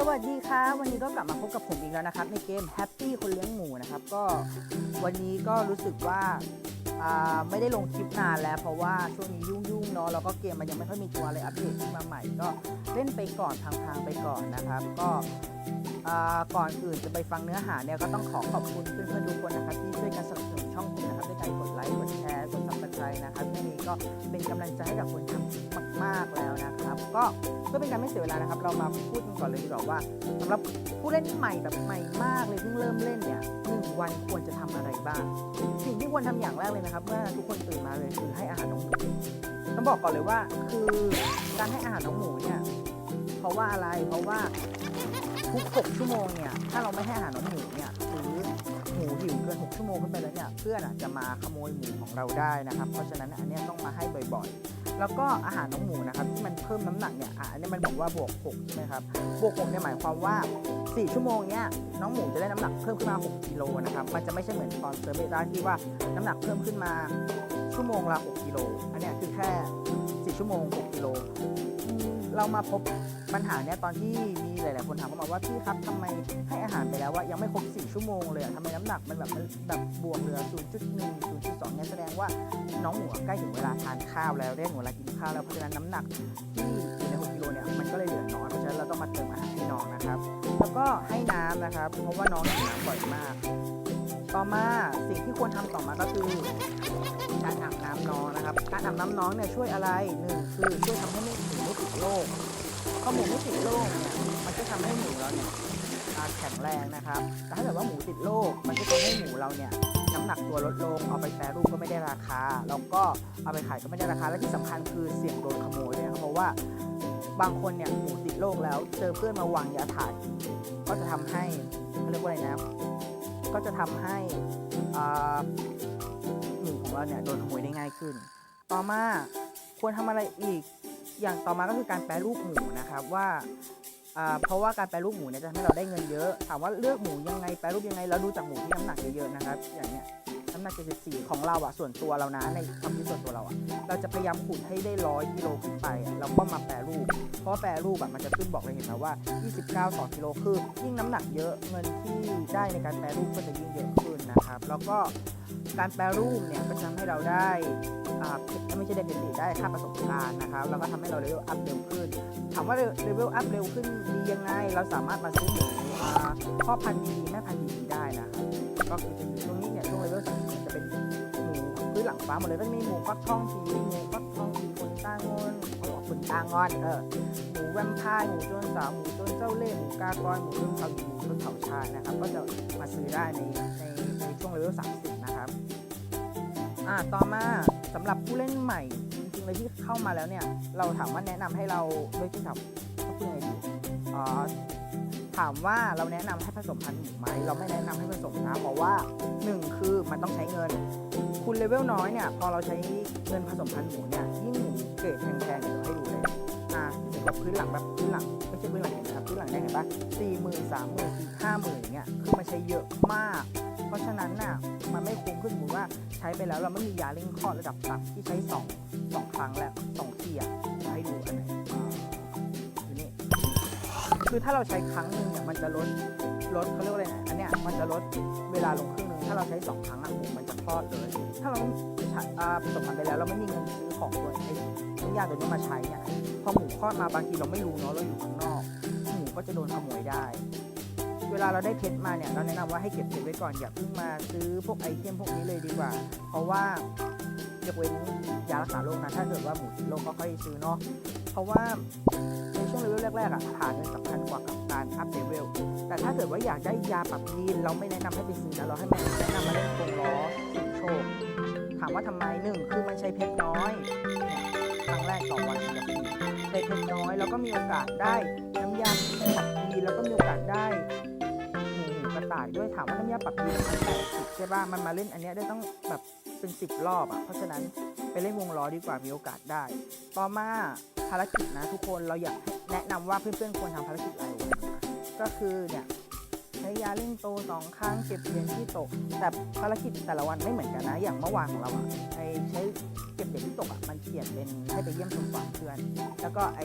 สวัสดีครับ วันนี้ก็กลับมาพบกับผมอีกแล้วนะครับ ในเกม Happy คนเลี้ยงหมูนะครับ ก็วันนี้ก็รู้สึกว่าไม่ได้ลงคลิปนานแล้ว เพราะว่าช่วงนี้ยุ่งๆเนาะแล้วก็เกมมันยังไม่ค่อยมีตัวอะไรอัปเดตขึ้นมาใหม่ ก็เล่นไปก่อนทางๆไปก่อนนะครับ ก็ก่อนอื่นจะไปฟังเนื้อหาเนี่ยก็ต้องขอขอบคุณเพื่อนๆทุกคนนะครับที่ช่วยกันสนับสนุนช่องผมนะครับด้วยการกดไลค์กดแชร์ ก็เป็นกำลังใจให้กับคนทำมากๆแล้วนะครับ ก็เพื่อเป็นการไม่เสียเวลานะครับ เรามาพูดกันก่อนเลยดีกว่าว่าสำหรับผู้เล่นใหม่แบบใหม่มากเลยเพิ่งเริ่มเล่นเนี่ยหนึ่งวันควรจะทำอะไรบ้าง สิ่งที่ควรทำอย่างแรกเลยนะครับ เมื่อทุกคนตื่นมาเลยคือให้อาหารน้องหมูต้องบอกก่อนเลยว่า คือการให้อาหารน้องหมูเนี่ยเพราะว่าอะไรเพราะว่าทุก 6 ชั่วโมงเนี่ยถ้าเราไม่ให้อาหารน้องหมูเนี่ยหรือหมูหิวเกิน 6 ชั่วโมงขึ้นไป เพื่อนอจะมาขโมยหมูของเราได้นะครับ เพราะฉะนั้นอันนี้ต้องมาให้บ่อยๆ แล้วก็อาหารน้องหมูนะครับที่มันเพิ่มน้ำหนักเนี่ยอะอันนี้มันบอกว่าบวก6ใช่ไหมครับบวก6เนี่ยหมายความว่า 4 ชั่วโมงเนี่ยน้องหมูจะได้น้ำหนักเพิ่มขึ้นมา6กิโลนะครับมันจะไม่ใช่เหมือนตอนเซอร์เบต้าที่ว่าน้ำหนักเพิ่มขึ้นมาชั่วโมงละ6กิโลอันนี้คือแค่ 4 ชั่วโมง 6กิโล เรามาพบปัญหาเนี่ยตอนที่มีหลาย ๆ คนถามเข้ามาว่าพี่ครับทำไมให้อาหารไปแล้วว่ายังไม่ครบ4ชั่วโมงเลยอะทำไมน้ำหนักมันแบบมันแบบบวกเหลือ 0.1 0.2เนี่ยแสดงว่าน้องหมูอะใกล้ถึงเวลาทานข้าวแล้วเรียกเวลากินข้าวแล้วเพราะฉะนั้นน้ำหนักที่อยู่ใน6กิโลเนี่ยมันก็เลยเหลือน้อยเพราะฉะนั้นเราต้องมาเติมอาหารให้น้องนะครับ แล้วก็ให้น้ำนะครับเพราะว่าน้องหิวน้ำบ่อยมาก ต่อมาสิ่งที่ควรทำต่อมาก็คือ การอาบน้ำน้องเนี่ยช่วยอะไรหนึ่งคือช่วยทำให้ไม่หมูไม่ติดโรคพอหมูไม่ติดโรคเนี่ยมันก็ทำให้หมูเราเนี่ยแข็งแรงนะครับแต่ถ้าเกิดว่าหมูติดโรคมันก็ทำให้หมูเราเนี่ยน้ำหนักตัวลดลงเอาไปแปรรูปก็ไม่ได้ราคา แล้วก็เอาไปขายก็ไม่ได้ราคา และที่สำคัญคือเสี่ยงโดนขโมยด้วยครับเพราะว่าบางคนเนี่ยหมูติดโรคแล้วเจอเพื่อนมาวางยาถ่ายก็จะทำให้เขาเรียกว่าอะไรนะ ก็จะทำให้หมูของเราเนี่ยโดนขโมยได้ง่ายขึ้น ต่อมาควรทำอะไรอีก อย่างต่อมาก็คือการแปรรูปหมูนะครับว่าเพราะว่าการแปรรูปหมูเนี่ยจะทำให้เราได้เงินเยอะ ถามว่าเลือกหมูยังไงแปรรูปยังไงเราดูจากหมูที่น้ำหนักเยอะๆนะครับ อย่างเนี้ยน้ำหนัก74ของเราอะส่วนตัวเรานะในความคิดส่วนตัวเราอะเราจะพยายามขุดให้ได้ร้อยกิโลขึ้นไปอะแล้วก็มาแปรรูป เพราะแปรรูปอะมันจะขึ้นบอกเลยเห็นไหมว่า 29 ต่อกิโลคือยิ่งน้ำหนักเยอะเงินที่ได้ในการแปรรูปก็จะยิ่งเยอะขึ้นนะครับ แล้วก็การแปรรูปเนี่ยก็จะทำให้เราได้ อ่าไม่ใช่ได้เป็นได้ค่าประสบการณ์นะครับแล้วก็ทำให้เราเลเวลอัพเร็วขึ้น ถามว่าเลเวลอัพเร็วขึ้นดียังไง เราสามารถมาซื้อหมูอ่าพ่อพันธุ์ดีแม่พันธุ์ดีได้นะก็คือจะตรงนี้เนี่ยช่วงเลเวลสามสิบจะเป็นหมูพื้นหลังฟ้าหมดเลยก็จะมีหมูฟักทองสีหมูฟักทองสีขนตางอนเขาบอกขนตางอนเออหมูแวมไพร์หมูโจนสาวหมูโจนเจ้าเล่ห์หมูกากอยหมูต้นเขาหมูต้นเขาชานะครับ ก็จะมาซื้อได้ในในในช่วงเลเวล30นะครับ อ่าต่อมา สำหรับผู้เล่นใหม่จริงๆเลยที่เข้ามาแล้วเนี่ย เราถามว่าแนะนำให้เราด้วยที่ครับเขาพูดยังไงดีอ๋อถามว่าเราแนะนำให้ผสมพันธุ์หมูไหมเราไม่แนะนำให้ผสมนะเพราะว่าหนึ่งคือมันต้องใช้เงิน คุณเลเวลน้อยเนี่ยพอเราใช้เงินผสมพันธุ์หมูเนี่ยยิ่งหมูเกรดแพงๆเดี๋ยวให้ดูเลยอ่าเห็นแบบพื้นหลังแบบพื้นหลังไม่ใช่พื้นหลังเห็นไหมครับพื้นหลังได้เห็นปะสี่หมื่นสามหมื่นสี่ห้าหมื่นอย่างเงี้ยคือมันใช้เยอะมาก เพราะฉะนั้นน่ะมันไม่คุ้มขึ้นสมมติว่าใช้ไปแล้วเราไม่มียาเร่งคลอดระดับต่ำที่ใช้สองสองครั้งแล้วสองทีอะให้ดูอันไหนอยู่นี่คือถ้าเราใช้ครั้งหนึ่งเนี่ยมันจะลดลดเขาเรียกว่าอะไรนะอันเนี้ยมันจะลดเวลาลงครึ่งหนึงถ้าเราใช้สองครั้งอะหมูมันจะคลอดเลย ถ้าเราช้อ่าผสมพันธุ์ไปแล้วเราไม่มีเงินซื้อของตัวไอ้น้ำยาตัวนี้มาใช้เนี่ยพอหมูคลอดมาบางทีเราไม่รู้เนาะเราอยู่ข้างนอก หมูก็จะโดนขโมยได้ วลาเราได้เพชรมาเนี่ยเราแนะนำว่าให้เก็บเพชรไว้ก่อนอย่าเพิ่งมาซื้อพวกไอเทมพวกนี้เลยดีกว่า เพราะว่ายกเว้นยารักษาโรคนะถ้าเกิดว่าหมูติดโรคก็ค่อยซื้อเนาะเพราะว่าในช่วงเลเวลแรกๆอะหาเงินสำคัญกว่ากับการอัพเลเวลแต่ถ้าเกิดว่าอยากได้ยาปรับยีนเราไม่แนะนำให้ไปซื้อนะเราให้แนะนำมาเล่นกงล้อสิงโชคถามว่าทำไมหนึ่งคือมันใช้เพชรน้อยครั้งแรกต่อวันจะปีใช้เพชรน้อยแล้วก็มีโอกาสได้น้ำยาปรับดีแล้วก็มีโอกาสได้ายด้วยถามว่าน้ำยาปรับดีมันแปดสิบใช่ป่ะมันมาเล่นอันเนี้ยได้ต้องแบบเป็นสิบรอบอะเพราะฉะนั้นไปเล่นวงล้อดีกว่ามีโอกาสได้ ต่อมาภารกิจนะทุกคนเราอยากแนะนำว่าเพื่อนๆควรทำภารกิจรายวันนะก็คือเนี่ยใช้ยาเร่งโตสองครั้งเก็บเหรียญที่ตก แต่ภารกิจแต่ละวันไม่เหมือนกันนะ อย่างเมื่อวานของเราอะไอใช้เก็บเหรียญที่ตกอะมันเขียนเป็นให้ไปเยี่ยมชมฟาร์มเพื่อน แล้วก็ไอ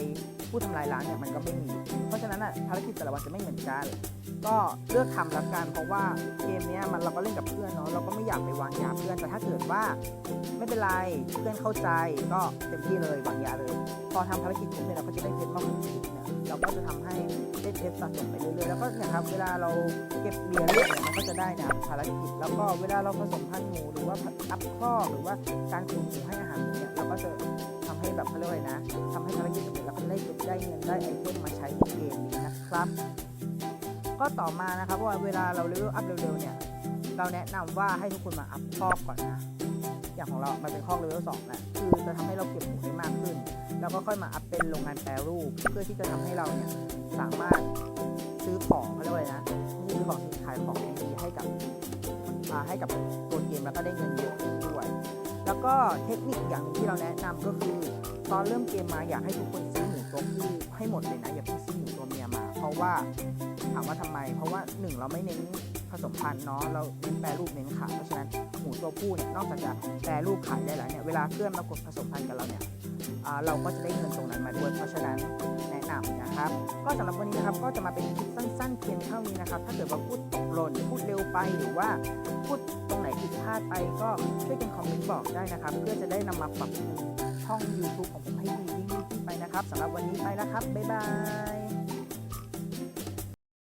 ผู้ทำลายล้างเนี่ยมันก็ไม่มี เพราะฉะนั้นอะภารกิจแต่ละวันจะไม่เหมือนกัน ก็เลือกทำละกันเพราะว่าเกมนี้มันเราก็เล่นกับเพื่อนเนาะเราก็ไม่อยากไปวางยาเพื่อนแต่ถ้าเกิดว่า ไม่เป็นไรเพื่อนเข้าใจก็เต็มที่เลยวางยาเลย พอทำภารกิจเนี่ยเราก็จะได้เพชรมาหกสิบเนี่ยเราก็จะทำให้ได้เพชรสะสมไปเรื่อยๆแล้วก็เนี่ยครับเวลาเราเก็บเหรียญเลือดเนี่ยมันก็จะได้นะครับภารกิจแล้วก็เวลาเราผสมพันธุ์หมูหรือว่าอัพข้อหรือว่าการขุนหมูให้อาหารเนี่ยเราก็จะทำให้แบบเขาเรียกว่าอะไรนะทำให้ภารกิจสำเร็จแล้วก็ได้เพชรได้เงินได้ไอเทมมาใช้ในเกมนี้นะครับ ก็ต่อมานะครับว่าเวลาเราเลเวลอัพเร็วๆเนี่ยเราแนะนำว่าให้ทุกคนมาอัพคอกก่อนนะอย่างของเรา มันเป็นคอกเลเวลสองแหละคือจะทำให้เราเก็บหมูได้มากขึ้น แล้วก็ค่อยมาอัพเป็นโรงงานแปรรูป เพื่อที่จะทำให้เราเนี่ยสามารถซื้อของเขาเรียกว่านะซื้อของขายของดีๆให้กับอ่าให้กับตัวเกมแล้วก็ได้เงินเยอะขึ้นด้วย แล้วก็เทคนิคอย่างหนึงที่เราแนะนำก็คือ ตอนเริ่มเกมมาอยากให้ทุกคนซื้อหมูตัวผู้ให้หมดเลยนะอย่าเพิ่งซื้อหมูตัวเมียมา เพราะว่า ถามว่าทำไม เพราะว่าหนึ่งเราไม่เน้นผสมพันธุ์เนาะเราเน้นแปรรูปเน้นขายเพราะฉะนั้นหมูตัวผู้เนี่ยนอกจากจะแปรรูปขายได้แล้วเนี่ยเวลาเพื่อนมากดผสมพันธุ์กับเราเนี่ยเราก็จะได้เงินตรงนั้นมาด้วยเพราะฉะนั้นแนะนำนะครับ ก็สำหรับวันนี้นะครับก็จะมาเป็นคลิปสั้น ๆ เพียงเท่านี้นะครับ ถ้าเกิดว่าพูดตกหล่นพูดเร็วไปหรือว่าพูดตรงไหนผิดพลาดไปก็ช่วยกันคอมเมนต์บอกได้นะครับ เพื่อจะได้นำมาปรับปรุงช่อง YouTube ของผมให้ดียิ่งขึ้นไปนะครับสำหรับวันนี้ไปแล้วครับบ๊ายบาย